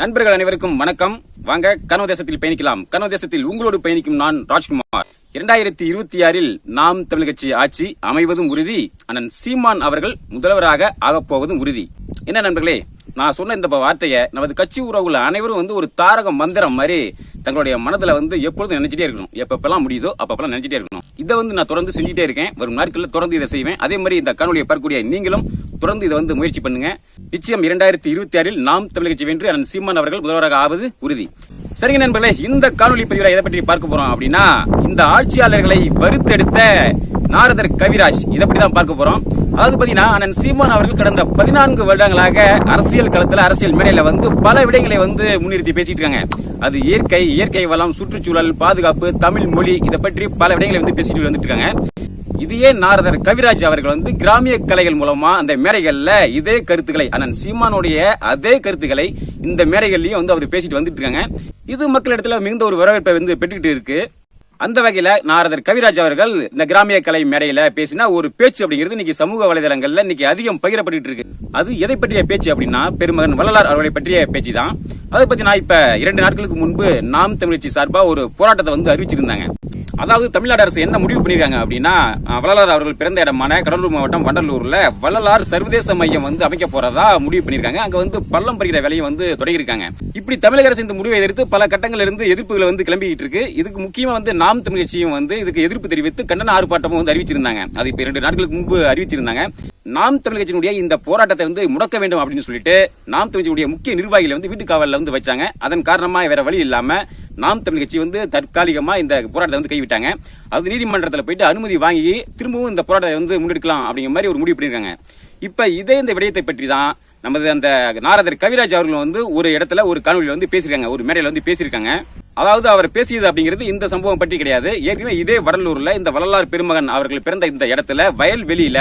நண்பர்கள் அனைவருக்கும் வணக்கம். வாங்க கனவு தேசத்தில் பயணிக்கலாம். கனவு தேசத்தில் உங்களோடு பயணிக்கும் நான் ராஜ்குமார். இரண்டாயிரத்தி இருபத்தி ஆறில் நாம் தமிழ் கட்சி ஆட்சி அமைவதும் உறுதி. அண்ணன் சீமான் அவர்கள் முதல்வராக ஆகப்போவதும் உறுதி. என்ன நண்பர்களே நான் சொன்ன இந்த வார்த்தையை நமது கட்சி உறவுகள் அனைவரும் வந்து ஒரு தாரக மந்திரம் மாதிரி தங்களுடைய மனதுல வந்து எப்பொழுதும் நினைச்சிட்டே இருக்கணும். எப்பப்பெல்லாம் முடியுதோ அப்பப்பெல்லாம் நினைச்சிட்டே இருக்கணும். இதை வந்து நான் தொடர்ந்து செஞ்சுட்டே இருக்கேன். வரும் நாட்களில் தொடர்ந்து இதை செய்வேன். அதே மாதிரி இந்த காணொலியை பார்க்கக்கூடிய நீங்களும் தொடர்ந்து இதை வந்து முயற்சி பண்ணுங்க. நிச்சயம் இரண்டாயிரத்தி இருபத்தி ஆறில் நாம் தமிழக கட்சி வென்று அண்ணன் சீமான் அவர்கள் முதல்வராக ஆவது உறுதி. சரிங்க நண்பர்களே இந்த காணொலி பதிவில் எதை பற்றி பார்க்க போறோம் அப்படின்னா இந்த ஆட்சியாளர்களை வறுத்தெடுத்த நாரதர் கவிராஜ். இதை பற்றி தான் பார்க்க போறோம். அதாவது பாத்தீங்கன்னா அண்ணன் சீமான் அவர்கள் கடந்த பதினான்கு வருடங்களாக அரசியல் களத்துல அரசியல் மேடையில வந்து பல விடயங்களை வந்து முன்னிறுத்தி பேசிட்டு இருக்காங்க அது இயற்கை இயற்கை வளம் சுற்றுச்சூழல் பாதுகாப்பு தமிழ் மொழி இதை பற்றி பல விடயங்களை வந்து பேசிட்டு வந்துட்டு இருக்காங்க இதையே நாரதர் கவிராஜ் அவர்கள் வந்து கிராமிய கலைகள் மூலமா அந்த மேடைகள்ல இதே கருத்துக்களை அண்ணன் சீமானுடைய அதே கருத்துக்களை இந்த மேடைகள்லயும் வந்து அவர் பேசிட்டு வந்துட்டு இருக்காங்க இது மக்களிடத்துல மிகுந்த ஒரு வரவேற்பை வந்து பெற்றுக்கிட்டு இருக்கு. அந்த வகையில நாரதர் கவிராஜ் அவர்கள் இந்த கிராமிய கலை மேடையில பேசினா ஒரு பேச்சு அப்படிங்கிறது இன்னைக்கு சமூக வலைதளங்கள்ல இன்னைக்கு அதிகம் பகிரப்பட்டு இருக்கு. அது எதை பற்றிய பேச்சு அப்படின்னா பெருமகன் வள்ளலார் அவர்களை பற்றிய பேச்சு தான் அதை பத்தி நான் இப்ப இரண்டு நாட்களுக்கு முன்பு நாம் தமிழ்ச்சி சார்பா ஒரு போராட்டத்தை வந்து அறிவிச்சிருந்தாங்க. அதாவது தமிழ்நாடு அரசு என்ன முடிவு பண்ணிருக்காங்க அப்படின்னா வள்ளலார் அவர்கள் பிறந்த இடமான கடலூர் மாவட்டம் வண்டலூர்ல வள்ளலார் சர்வதேச மையம் வந்து அமைக்க போறதா முடிவு பண்ணிருக்காங்க. அங்க வந்து பள்ளம் பறிக்கிற வேலையை வந்து தொடங்கியிருக்காங்க. இப்படி தமிழக அரசு இந்த முடிவை எதிர்த்து பல கட்டங்கள்ல இருந்து எதிர்ப்புகளை வந்து கிளம்பிட்டு இருக்கு. இதுக்கு முக்கியமா வந்து நாம் தமிழ் கட்சியும் வந்து இதுக்கு எதிர்ப்பு தெரிவித்து கண்டன ஆர்ப்பாட்டமும் வந்து அறிவிச்சிருந்தாங்க. அது இப்ப இரண்டு நாட்களுக்கு முன்பு அறிவிச்சிருந்தாங்க. நாம் தமிழ் கட்சியினுடைய இந்த போராட்டத்தை வந்து முடக்க வேண்டும் அப்படின்னு சொல்லிட்டு நாம் தமிழ் கட்சியுடைய முக்கிய நிர்வாகிகளை வந்து வீட்டு காவலில் வந்து வச்சாங்க. அதன் காரணமாக வேற வழி இல்லாமல் நாம் தமிழ் கட்சி வந்து தற்காலிகமாக இந்த போராட்டத்தை வந்து கைவிட்டாங்க. அது நீதிமன்றத்தில் போயிட்டு அனுமதி வாங்கி திரும்பவும் இந்த போராட்டத்தை வந்து முன்னெடுக்கலாம் அப்படிங்கிற மாதிரி ஒரு முடிவு பண்ணியிருக்காங்க. இப்போ இதே இந்த விடயத்தை பற்றி தான் நமது அந்த நாரதர் கவிராஜ் அவர்கள் வந்து ஒரு இடத்துல ஒரு காணொலியில் வந்து பேசியிருக்காங்க. ஒரு மேடையில் வந்து பேசியிருக்காங்க. அதாவது அவர் பேசியது அப்படிங்கிறது இந்த சம்பவம் பற்றி கிடையாது. ஏற்கனவே இதே வடலூர்ல இந்த வள்ளலார் பெருமகன் அவர்கள் பிறந்த இந்த இடத்துல வயல்வெளியில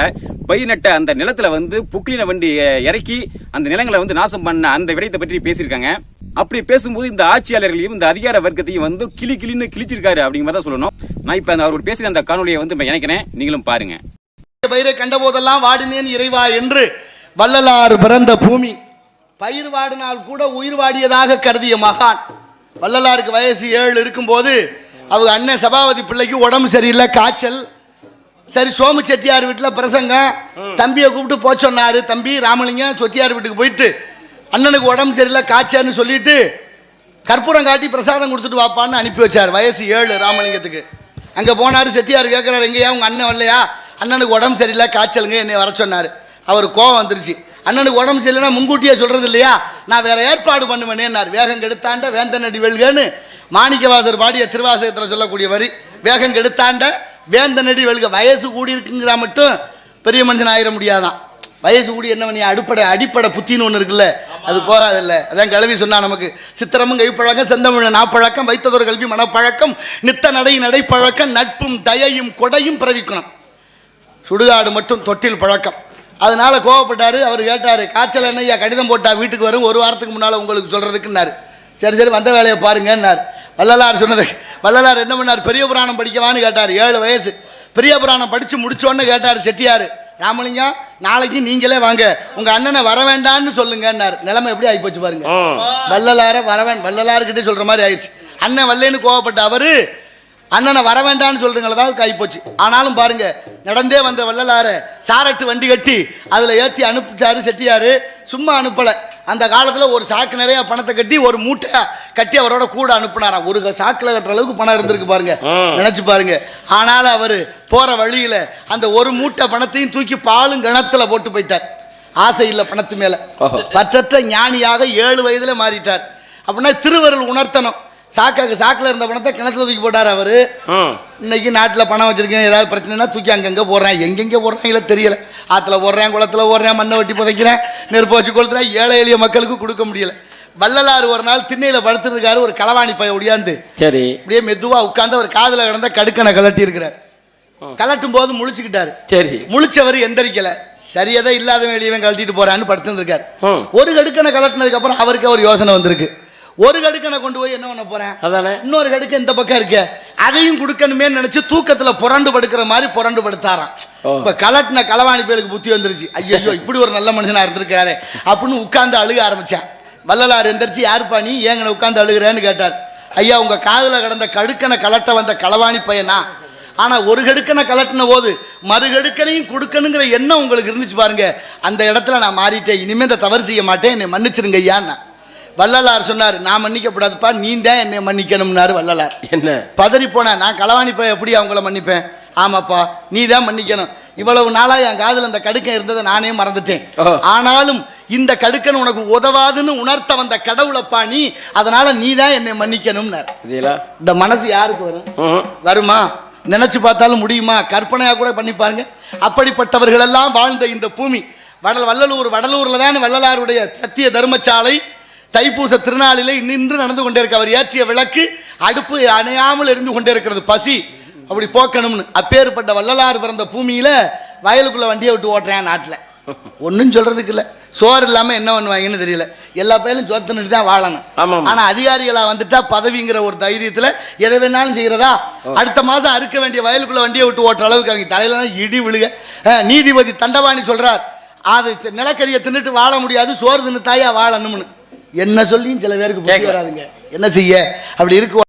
பயிர் நட்ட அந்த நிலத்துல வந்து புக்லின வண்டி இறக்கி அந்த நிலங்களை வந்து நாசம் பண்ண அந்த விடயத்தை பற்றி பேசியிருக்காங்க. அப்படி பேசும்போது இந்த ஆட்சியாளர்களையும் இந்த அதிகார வர்க்கத்தையும் வந்து கிளி கிளின்னு கிழிச்சிருக்காரு அப்படிங்கிற தான் சொல்லணும். நான் இப்ப அந்த அவர் பேசுற அந்த காணொலியை வந்து நினைக்கிறேன் நீங்களும் பாருங்க. பயிரை கண்டபோதெல்லாம் வாடினேன் இறைவா என்று வள்ளலார் பிறந்த பூமி. பயிர் வாடினால் கூட உயிர் வாடியதாக கருதிய மகான். வள்ளலாருக்கு வயசு ஏழு இருக்கும்போது அவங்க அண்ணன் சபாபதி பிள்ளைக்கு உடம்பு சரியில்லை காய்ச்சல். சரி சோமு செட்டியார் வீட்டில் பிரசங்கம். தம்பியை கூப்பிட்டு போக சொன்னாரு. தம்பி ராமலிங்கம் செட்டியார் வீட்டுக்கு போயிட்டு அண்ணனுக்கு உடம்பு சரியில்லை காய்ச்சல்னு சொல்லிட்டு கற்பூரம் காட்டி பிரசாதம் கொடுத்துட்டு வாப்பான்னு அனுப்பி வச்சார். வயசு ஏழு ராமலிங்கத்துக்கு. அங்கே போனார் செட்டியார் கேட்குறாரு எங்கேயா உங்கள் அண்ணன் வரலையா? அண்ணனுக்கு உடம்பு சரியில்லை காய்ச்சலுங்க என்னை வர சொன்னார். அவர் கோவம் வந்துருச்சு. அண்ணனுக்கு உடம்பு சரியில்லைன்னா முன்கூட்டியே சொல்கிறது இல்லையா? நான் வேற ஏற்பாடு பண்ணுவேனேன்னார் வேகம் கெடுத்தாண்ட வேந்தனடி வெல்கன்னு மாணிக்கவாசர் பாடிய திருவாசகத்தில் சொல்லக்கூடிய வரி வேகம் கெடுத்தாண்ட வேந்தனடி வெல்க. வயசு கூடி இருக்குங்கிறா மட்டும் பெரிய மனுஷன் ஆயிட முடியாதான். வயசு கூடி என்ன பண்ணி அடிப்படை அடிப்படை புத்தின்னு ஒன்று இருக்குல்ல? அது போகாதில்ல அதான் கல்வி சொன்னா நமக்கு சித்திரமும் கைப்பழக்கம் செந்தமிழ் நாப்பழக்கம் வைத்ததொரு கல்வி மனப்பழக்கம் நித்த நடை நடைப்பழக்கம் நட்பும் தயையும் கொடையும் பிறவிக்கணும். சுடுகாடு மட்டும் தொட்டில் பழக்கம். அதனால கோவப்பட்டாரு அவர் கேட்டாரு காய்ச்சல் என்னய்யா? கடிதம் போட்டா வீட்டுக்கு வரும் ஒரு வாரத்துக்கு முன்னால் உங்களுக்கு சொல்றதுக்குன்னாரு. சரி சரி வந்த வேலையை பாருங்கன்னார். வள்ளலார் சொன்னது வள்ளலார் என்ன பண்ணார்? பெரிய புராணம் படிக்கவான்னு கேட்டார் ஏழு வயசு. பெரிய புராணம் படித்து முடிச்சோன்னு கேட்டார் செட்டியார். ராமலிங்கம் நாளைக்கு நீங்களே வாங்க உங்க அண்ணனை வர வேண்டாம்னு சொல்லுங்கன்னார். நிலைமை எப்படி ஆகி போச்சு பாருங்க. வள்ளலார வரவேன் வள்ளலார்கிட்ட சொல்ற மாதிரி ஆயிடுச்சு. அண்ணன் வல்லேன்னு கோவப்பட்ட அவரு அண்ணனை வர வேண்டாம்னு சொல்றீங்களா தான் ஆகி போச்சு ஆனாலும் பாருங்க நடந்தே வந்த வள்ளலார சாரட்டு வண்டி கட்டி அதுல ஏத்தி அனுப்பிச்சாரு செட்டியாரு. சும்மா அனுப்பல. அந்த காலத்துல ஒரு சாக்கு நிறைய பணத்தை கட்டி ஒரு மூட்டை கட்டி அவரோட கூட அனுப்புனாராம். ஒரு சாக்குல கட்டுற அளவுக்கு பணம் இருந்திருக்கு பாருங்க. நினைச்சு பாருங்க. ஆனாலும் அவரு போற வழியில அந்த ஒரு மூட்டை பணத்தையும் தூக்கி பாலும் கிணத்துல போட்டு போயிட்டார். ஆசை இல்லை பணத்து மேல. பற்றற்ற ஞானியாக ஏழு வயதுல மாறிட்டார். அப்படின்னா திருவருள் உணர்த்தணும். சாக்காக்கு சாக்கில் இருந்த பணத்தை கிணத்துல தூக்கி போட்டார் அவரு. இன்னைக்கு நாட்டில் பணம் வச்சிருக்கேன் ஏதாவது பிரச்சனைனா தூக்கி அங்கங்கே போடுறேன். எங்கெங்கே போடுறாங்களோ தெரியல. ஆற்றுல போடுறேன் குளத்துல போடுறேன் மண்ணை வெட்டி புதைக்கிறேன் நெருப்பு வச்சு கொளுத்துறேன். ஏழை எளிய மக்களுக்கு கொடுக்க முடியல. வள்ளலார் ஒரு நாள் திண்ணையில் படுத்துருக்காரு ஒரு களவாணி பைய ஒடியாந்து. சரி. அப்படியே மெதுவா உட்கார்ந்து அவர் காதுல கிடந்த கடுக்கனை கலட்டி இருக்கிறார் கலட்டும் போது முழிச்சுக்கிட்டாரு. சரி. முழிச்சவர் எந்திரிக்கல. சரியதை இல்லாத வெளியவன் கழட்டிட்டு போறான்னு படுத்துருக்காரு. ஒரு கடுக்கனை கலட்டினதுக்கு அப்புறம் அவருக்கு ஒரு யோசனை வந்திருக்கு. ஒரு கடுக்கனை கொண்டு போய் என்ன பண்ண போறேன்? அதானே? இன்னொரு கடுக்க இந்த பக்கம் இருக்க. அதையும் கொடுக்கணுமே நினைச்சு தூக்கத்துல புரண்டு படுக்கிற மாதிரி புரண்டு படுத்தாராம். இப்ப கலட்டின களவாணி பேருக்கு புத்தி வந்துருச்சு. ஐயோ இப்படி ஒரு நல்ல மனுஷனா இருந்திருக்காரு அப்படின்னு உட்கார்ந்து அழுக ஆரம்பிச்சான். வள்ளலார் எந்திரிச்சு யாருப்பா நீ? ஏங்கன உட்காந்து அழுகிறேன்னு கேட்டார். ஐயா உங்க காதுல கடந்த கடுக்கனை கலட்ட வந்த களவாணி பையனா? ஆனா ஒரு கடுக்கனை கலட்டின போது மறு கடுக்கனையும் கொடுக்கணுங்கிற எண்ணம் உங்களுக்கு இருந்துச்சு பாருங்க. அந்த இடத்துல நான் மாறிட்டேன். இனிமே இந்த தவறு செய்ய மாட்டேன். என்னை மன்னிச்சிருங்க ஐயான்னா வள்ளலார் சொன்னார் நான் மன்னிக்கப்படாதுப்பா நீ தான் என்னை மன்னிக்கணும்னாரு வள்ளலார். என்ன? பதறி போனேன் நான் களவாணி போய் எப்படி அவங்கள மன்னிப்பேன்? ஆமாப்பா நீ தான் மன்னிக்கணும். இவ்வளவு நாளா என் காதுல அந்த கடுக்கன் இருந்ததை நானே மறந்துட்டேன். ஆனாலும் இந்த கடுக்கன் உனக்கு உதவாதுன்னு உணர்த்த வந்த கடவுளப்பா நீ அதனால நீ தான் என்னை மன்னிக்கணும்னார். இந்த மனசு யாருக்கு வரும். வருமா? நினைச்சு பார்த்தாலும் முடியுமா? கற்பனையா கூட பண்ணி பாருங்க. அப்படிப்பட்டவர்கள் எல்லாம் வாழ்ந்த இந்த பூமி வடல் வள்ளலூர் வடலூர்ல தான் வள்ளலாருடைய சத்திய தர்மசாலை தைப்பூச திருநாளிலே நின்று நடந்து கொண்டிருக்க அவர் ஏற்றிய விளக்கு அடுப்பு அணையாமல் எரிந்து கொண்டிருக்கிறது பசி. அப்படி போக்கணும்னு. அப்பேற்பட்ட வள்ளலார் பிறந்த பூமியில வயலுக்குள்ள வண்டியை விட்டு ஓட்டுறேன் நாட்டில். ஒன்றும் சொல்றதுக்கு இல்லை. சோறு இல்லாம என்ன பண்ணுவாங்கன்னு தெரியல. எல்லா பேரும் சோத்துனுட்டு தான் வாழணும். ஆமாம். ஆனா அதிகாரிகளா வந்துட்டா பதவிங்கிற ஒரு தைரியத்துல எதை வேணாலும் செய்யறதா? அடுத்த மாசம் அறுக்க வேண்டிய வயலுக்குள்ள வண்டியை விட்டு ஓட்டுற அளவுக்கு அவங்க தலையில இடி விழுக. நீதிபதி தண்டபாணி சொல்றார். அது நிலக்கரியை தின்னுட்டு வாழ முடியாது. சோறு தின்னு தாயா வாழணும்னு. என்ன சொல்லியும் சில பேருக்கு புத்தி. வராதுங்க என்ன செய்ய அப்படி இருக்கு